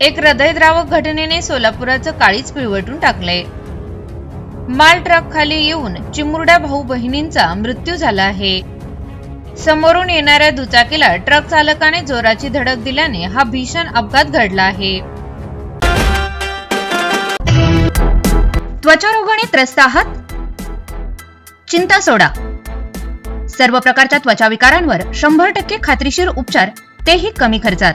एक हृदयद्रावक घटनेने सोलापुराचं काळीच पिळवटून टाकलंय. माल ट्रक खाली येऊन चिमुरड्या भाऊ बहिणींचा मृत्यू झाला आहे. समोरून येणाऱ्या दुचाकीला ट्रक चालकाने जोराची धडक दिल्याने हा भीषण अपघात घडला आहे. त्वचारोगाने त्रस्त आहात? चिंता सोडा. सर्व प्रकारच्या त्वचा विकारांवर शंभर टक्के खात्रीशीर उपचार तेही कमी खर्चात.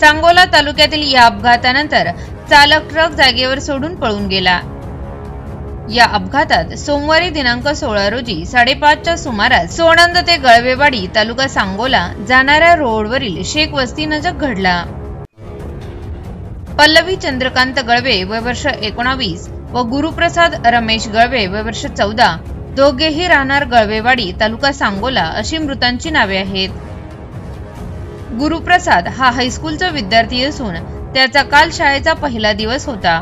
सांगोला तालुक्यातील या अपघातानंतर चालक ट्रक जागेवर सोडून पळून गेला. या अपघातात सोमवारी दिनांक सोळा रोजी साडेपाचच्या सुमारास सोनंद ते गळवेवाडी तालुका सांगोला जाणाऱ्या रोडवरील शेख वस्ती नजक घडला. पल्लवी चंद्रकांत गळवे वय वर्ष एकोणावीस व गुरुप्रसाद रमेश गळवे वय वर्ष चौदा दोघेही राहणार गळवेवाडी तालुका सांगोला अशी मृतांची नावे आहेत. गुरुप्रसाद हा हायस्कूलचा विद्यार्थी असून त्याचा काल शाळेचा पहिला दिवस होता.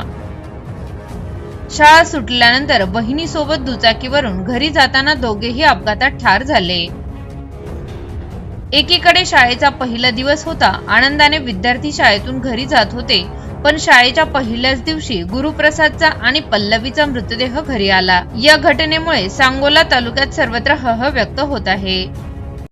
शाळा सुटल्यानंतर बहिणीसोबत दुचाकीवरून घरी जाताना दोघेही अपघातात ठार झाले. एकीकडे शाळेचा पहिला दिवस होता आनंदाने विद्यार्थी शाळेतून घरी जात होते पण शाळेच्या पहिल्याच दिवशी गुरुप्रसादचा आणि पल्लवीचा मृतदेह घरी आला. या घटनेमुळे सांगोला तालुक्यात सर्वत्र हह व्यक्त होत आहे.